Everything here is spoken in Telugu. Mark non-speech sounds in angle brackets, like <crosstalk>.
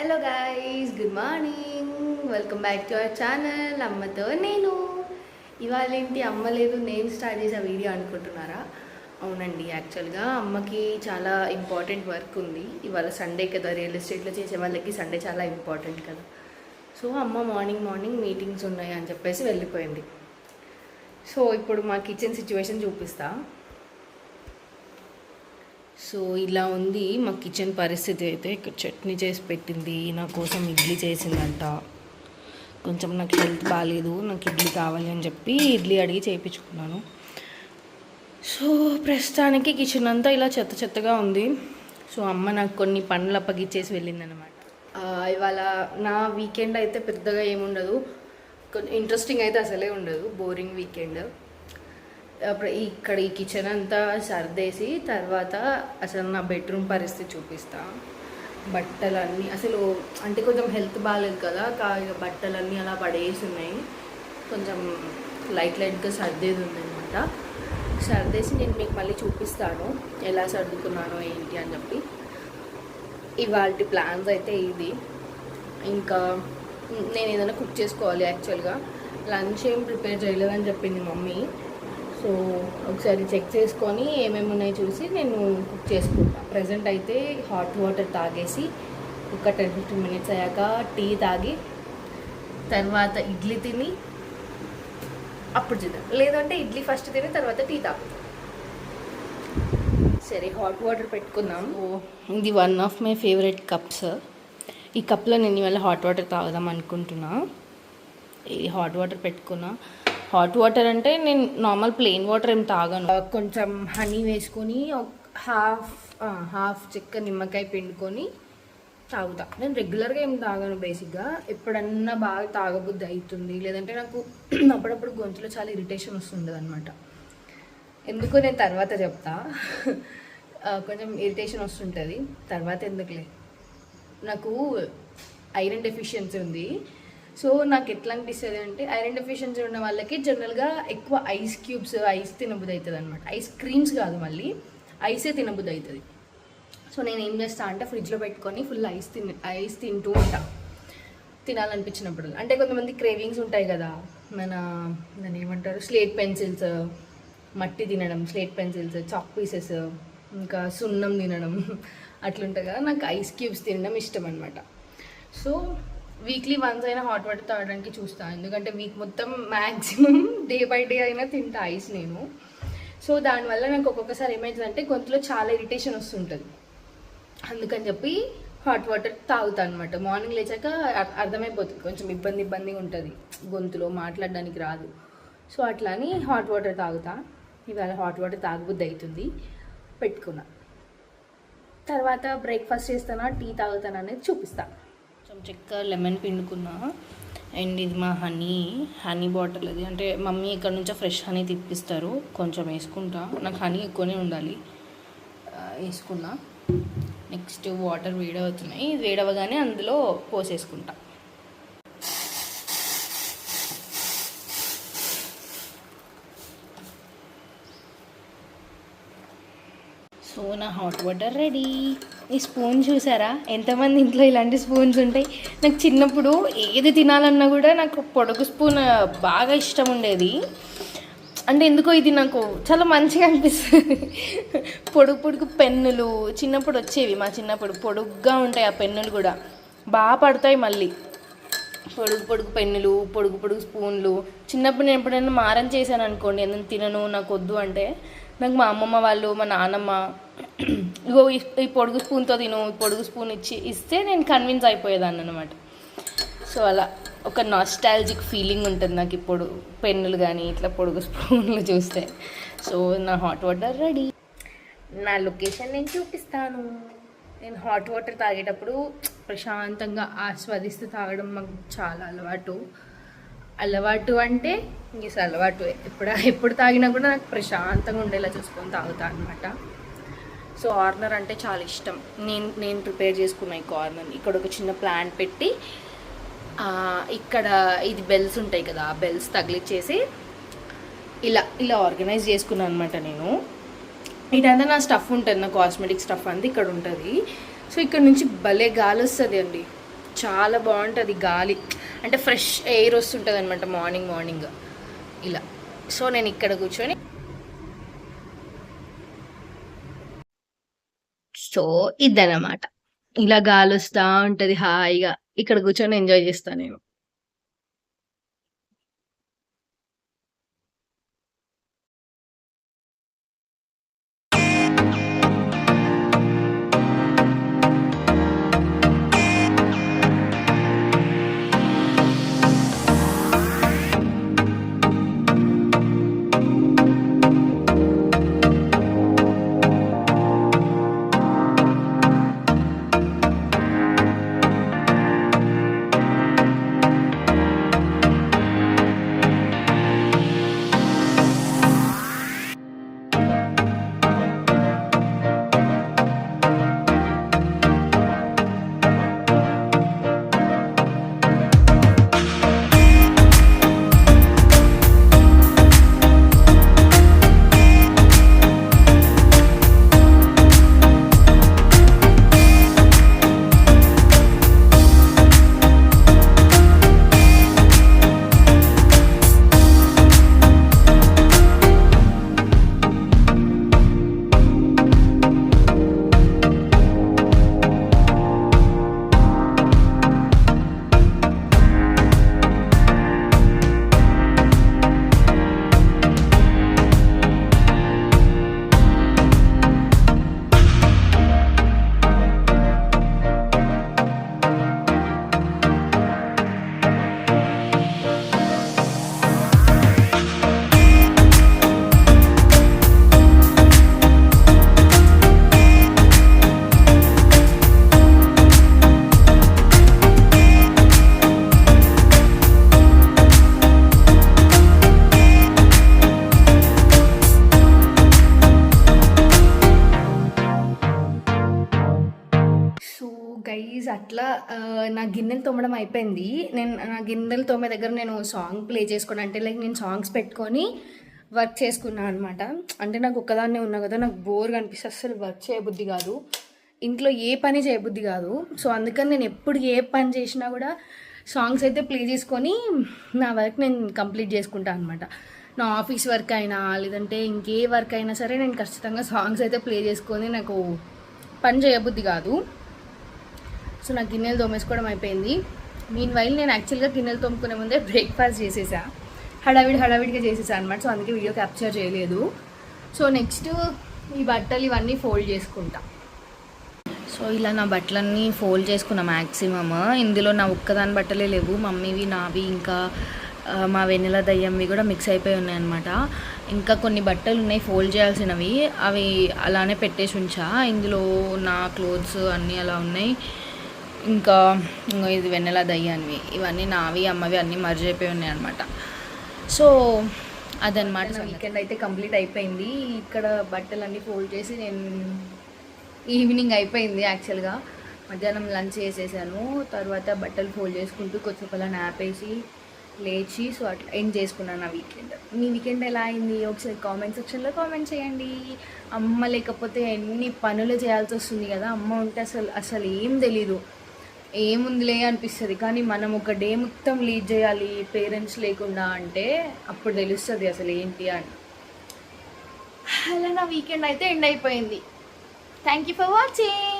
Hello guys good morning welcome back to our channel అమ్మతో నేను. ఇవాళ ఏంటి అమ్మ లేదు నేను స్టార్ట్ చేసే వీడియో అనుకుంటున్నారా? అవునండి. యాక్చువల్గా అమ్మకి చాలా ఇంపార్టెంట్ వర్క్ ఉంది. ఇవాళ సండే కదా. రియల్ ఎస్టేట్లో చేసే వాళ్ళకి సండే చాలా ఇంపార్టెంట్ కదా. సో అమ్మ మార్నింగ్ మార్నింగ్ మీటింగ్స్ ఉన్నాయి అని చెప్పేసి వెళ్ళిపోయింది. సో ఇప్పుడు మా కిచెన్ సిచ్యువేషన్ చూపిస్తాను సో ఇలా ఉంది మా కిచెన్ పరిస్థితి అయితే. ఇక్కడ చట్నీ చేసి పెట్టింది నా కోసం ఇడ్లీ చేసిందంట. కొంచెం నాకు హెల్త్ బాగాలేదు నాకు ఇడ్లీ కావాలి అని చెప్పి ఇడ్లీ అడిగి చేయించుకున్నాను సో ప్రస్తుతానికి కిచెన్ అంతా ఇలా చెత్త చెత్తగా ఉంది. సో అమ్మ నాకు కొన్ని పనులు అప్పగిచ్చేసి వెళ్ళిందనమాట ఇవాళ నా వీకెండ్ అయితే పెద్దగా ఏముండదు. కొంచెం ఇంట్రెస్టింగ్ అయితే అసలే ఉండదు బోరింగ్ వీకెండ్. అప్పుడు ఇక్కడ ఈ కిచెన్ అంతా సర్దేసి తర్వాత అసలు నా బెడ్రూమ్ పరిస్థితి చూపిస్తా. బట్టలన్నీ అసలు అంటే కొంచెం హెల్త్ బాగాలేదు కదా కాగా ఇక బట్టలన్నీ అలా పడేసి ఉన్నాయి. కొంచెం లైట్ లైట్గా సర్దేది ఉందన్నమాట. సర్దేసి నేను మీకు మళ్ళీ చూపిస్తాను ఎలా సర్దుకున్నానో ఏంటి అని చెప్పి. ఇవాళ ప్లాన్స్ అయితే ఇది. ఇంకా నేను ఏదైనా కుక్ చేసుకోవాలి యాక్చువల్గా లంచ్ ఏం ప్రిపేర్ చేయలేదని చెప్పింది మమ్మీ. సో ఒకసారి చెక్ చేసుకొని ఏమేమి ఉన్నాయో చూసి నేను కుక్ చేసుకుంటా. ప్రజెంట్ అయితే హాట్ వాటర్ తాగేసి ఒక టెన్ ఫిఫ్టీన్ మినిట్స్ అయ్యాక టీ తాగి తర్వాత ఇడ్లీ తిని అప్పుడు చూద్దాం. లేదంటే ఇడ్లీ ఫస్ట్ తిని తర్వాత టీ తాగుతాం. సరే హాట్ వాటర్ పెట్టుకుందాం. ఓ ఇది one of my favourite cups ఈ కప్లో నేను ఇవాళ హాట్ వాటర్ తాగుదాం అనుకుంటున్నా. ఈ హాట్ వాటర్ పెట్టుకున్నా. హాట్ వాటర్ అంటే నేను నార్మల్ ప్లెయిన్ వాటర్ ఏం తాగను. కొంచెం హనీ వేసుకొని హాఫ్ హాఫ్ చెక్క నిమ్మకాయ పిండుకొని తాగుతా. నేను రెగ్యులర్గా ఏం తాగను బేసిక్గా. ఎప్పుడన్నా బాగా తాగబుద్ధి అవుతుంది లేదంటే నాకు <clears throat> అప్పుడప్పుడు గొంతులో చాలా ఇరిటేషన్ వస్తుండదు అనమాట ఎందుకో నేను తర్వాత చెప్తా. <laughs> కొంచెం ఇరిటేషన్ వస్తుంటుంది. తర్వాత ఎందుకులే? నాకు ఐరన్ డెఫిషియన్సీ ఉంది. సో నాకు ఎట్లా అనిపిస్తుంది అంటే ఐరన్ డెఫిషియన్సీ ఉన్న వాళ్ళకి జనరల్గా ఎక్కువ ఐస్ క్యూబ్స్ ఐస్ తినబుద్ది అవుతుంది అనమాట ఐస్ క్రీమ్స్ కాదు మళ్ళీ ఐసే తినబుద్ది అవుతుంది సో నేను ఏం చేస్తా అంటే ఫ్రిడ్జ్లో పెట్టుకొని ఫుల్ ఐస్ తిన్ ఐస్ తింటూ ఉంటా. తినాలనిపించినప్పుడు. అంటే కొంతమంది క్రేవింగ్స్ ఉంటాయి కదా మన దాన్ని ఏమంటారు స్లేట్ పెన్సిల్స్ మట్టి తినడం స్లేట్ పెన్సిల్స్ చాక్ పీసెస్ ఇంకా సున్నం తినడం అట్లుంటాయి కదా. నాకు ఐస్ క్యూబ్స్ తినడం ఇష్టం అనమాట సో వీక్లీ వన్స్ అయినా హాట్ వాటర్ తాగడానికి చూస్తాను ఎందుకంటే వీక్ మొత్తం మ్యాక్సిమం డే బై డే అయినా తింటా ఐస్ నేను. సో దానివల్ల నాకు ఒక్కొక్కసారి ఏమైందంటే గొంతులో చాలా ఇరిటేషన్ వస్తుంటుంది. అందుకని చెప్పి హాట్ వాటర్ తాగుతా అనమాట మార్నింగ్ లేచాక అర్థమైపోతుంది. కొంచెం ఇబ్బంది ఇబ్బందిగా ఉంటుంది. గొంతులో మాట్లాడడానికి రాదు. సో అట్లా అని హాట్ వాటర్ తాగుతా. ఇవాళ హాట్ వాటర్ తాగబుద్ది అవుతుంది పెట్టుకున్నా. తర్వాత బ్రేక్ఫాస్ట్ చేస్తానా టీ తాగుతానా అనేది కొంచెం చెక్క లెమన్ పిండుకున్నా. అండ్ ఇది మా హనీ హనీ బాటిల్ అది. అంటే మమ్మీ ఇక్కడ నుంచో ఫ్రెష్ హనీ తిప్పిస్తారు. కొంచెం వేసుకుంటా. నాకు హనీ ఎక్కువనే ఉండాలి. వేసుకున్నా. నెక్స్ట్ వాటర్ వేడవుతున్నాయి. వేడవగానే అందులో పోసేసుకుంటా. సో నా హాట్ వాటర్ రెడీ. ఈ స్పూన్ చూసారా? ఎంతమంది ఇంట్లో ఇలాంటి స్పూన్స్ ఉంటాయి? నాకు చిన్నప్పుడు ఏది తినాలన్నా కూడా నాకు పొడుగు స్పూన్ బాగా ఇష్టం ఉండేది. అంటే ఎందుకో ఇది నాకు చాలా మంచిగా అనిపిస్తుంది. పొడుగు పొడుగు పెన్నులు చిన్నప్పుడు వచ్చేవి మా చిన్నప్పుడు. పొడుగ్గా ఉంటాయి ఆ పెన్నులు కూడా. బాగా పడతాయి మళ్ళీ. పొడుగు పొడుగు పెన్నులు పొడుగు పొడుగు స్పూన్లు. చిన్నప్పుడు నేను ఎప్పుడైనా మారం చేశాను అనుకోండి ఏదైనా తినను నాకు వద్దు అంటే నాకు మా అమ్మమ్మ వాళ్ళు మా నాన్నమ్మ ఇగో ఈ- ఈ పొడుగు స్పూన్తో తిను ఈ పొడుగు స్పూన్ ఇచ్చి ఇస్తే నేను కన్విన్స్ అయిపోయేదాన్ని అనమాట సో అలా ఒక నాస్టాలజిక్ ఫీలింగ్ ఉంటుంది నాకు ఇప్పుడు పెన్నులు కానీ ఇట్లా పొడుగు స్పూన్లు చూస్తే. సో నా హాట్ వాటర్ రెడీ నా లొకేషన్ నేను చూపిస్తాను. నేను హాట్ వాటర్ తాగేటప్పుడు ప్రశాంతంగా ఆస్వాదిస్తూ తాగడం మాకు చాలా అలవాటు. అలవాటు అంటే ఇంక అలవాటు. ఎప్పుడు ఎప్పుడు తాగినా కూడా నాకు ప్రశాంతంగా ఉండేలా చూసుకొని తాగుతా అనమాట సో కార్నర్ అంటే చాలా ఇష్టం. నేను నేను ప్రిపేర్ చేసుకున్న ఈ కార్నర్. ఇక్కడ ఒక చిన్న ప్లాంట్ పెట్టి ఇక్కడ ఇది బెల్స్ ఉంటాయి కదా ఆ బెల్స్ తగిలిచ్చేసి ఇలా ఇలా ఆర్గనైజ్ చేసుకున్నాను అనమాట నేను. ఇదంతా నా స్టఫ్ ఉంటుంది నా కాస్మెటిక్ స్టఫ్ అంతా ఇక్కడ ఉంటుంది. సో ఇక్కడ నుంచి భలే గాలి వస్తుంది అండి. చాలా బాగుంటుంది గాలి. అంటే ఫ్రెష్ ఎయిర్ వస్తుంటుంది అనమాట మార్నింగ్ మార్నింగ్ ఇలా. సో నేను ఇక్కడ కూర్చొని సో ఇదన్నమాట. ఇలా గాలి వస్తూ ఉంటుంది హాయిగా. ఇక్కడ కూర్చొని ఎంజాయ్ చేస్తాను నేను. అట్లా నా గిన్నెలు తోమడం అయిపోయింది. నేను నా గిన్నెలు తోమే దగ్గర నేను సాంగ్ ప్లే చేసుకోవడం అంటే లైక్ నేను సాంగ్స్ పెట్టుకొని వర్క్ చేసుకున్నాను అనమాట అంటే నాకు ఒక్కదాన్నే ఉన్నా కదా నాకు బోర్ కనిపిస్తే అసలు వర్క్ చేయబుద్ధి కాదు. ఇంట్లో ఏ పని చేయబుద్ధి కాదు. సో అందుకని నేను ఎప్పుడు ఏ పని చేసినా కూడా సాంగ్స్ అయితే ప్లే చేసుకొని నా వర్క్ నేను కంప్లీట్ చేసుకుంటాను అనమాట నా ఆఫీస్ వర్క్ అయినా లేదంటే ఇంకే వర్క్ అయినా సరే నేను ఖచ్చితంగా సాంగ్స్ అయితే ప్లే చేసుకొని నాకు పని చేయబుద్ధి కాదు. సో నా గిన్నెలు తోమేసుకోవడం అయిపోయింది. మీన్ వైల్ నేను యాక్చువల్గా గిన్నెలు తోముకునే ముందే బ్రేక్ఫాస్ట్ చేసేసా. హడావిడి హడావిడిగా చేసేసా అనమాట సో అందుకే వీడియో క్యాప్చర్ చేయలేదు. సో నెక్స్ట్ ఈ బట్టలు ఇవన్నీ ఫోల్డ్ చేసుకుంటా. సో ఇలా నా బట్టలన్నీ ఫోల్డ్ చేసుకున్నా మ్యాక్సిమమ్ ఇందులో నా ఒక్కదాని బట్టలే లేవు. మమ్మీవి నావి ఇంకా మా వెన్నెల దయ్యంవి కూడా మిక్స్ అయిపోయి ఉన్నాయన్నమాట ఇంకా కొన్ని బట్టలు ఉన్నాయి ఫోల్డ్ చేయాల్సినవి. అవి అలానే పెట్టేసి ఉంచా. ఇందులో నా క్లోత్స్ అన్నీ అలా ఉన్నాయి. ఇంకా ఇంకో ఇది వెన్నెల దయ్యాన్వి ఇవన్నీ నావి అమ్మవి అన్నీ మర్జ్ అయిపోయి ఉన్నాయి అనమాట సో అదనమాట వీకెండ్ అయితే కంప్లీట్ అయిపోయింది. ఇక్కడ బట్టలు అన్నీ ఫోల్డ్ చేసి నేను ఈవినింగ్ అయిపోయింది యాక్చువల్గా మధ్యాహ్నం లంచ్ చేసేసాను. తర్వాత బట్టలు ఫోల్డ్ చేసుకుంటూ కొంచెం నాప్ వేసి లేచి సో అట్లా ఎండ్ చేసుకున్నాను నా వీకెండ్ మీ వీకెండ్ ఎలా అయింది? ఒకసారి కామెంట్ సెక్షన్లో కామెంట్ చేయండి. అమ్మ లేకపోతే ఎన్ని పనులు చేయాల్సి వస్తుంది కదా? అమ్మ ఉంటే అసలు అసలు ఏం తెలీదు. ఏముందిలే అనిపిస్తుంది కానీ మనం ఒక డే మొత్తం లీడ్ చేయాలి పేరెంట్స్ లేకుండా అంటే అప్పుడు తెలుస్తుంది అసలు ఏంటి అని. అలా నా వీకెండ్ అయితే ఎండ్ అయిపోయింది. Thank you for watching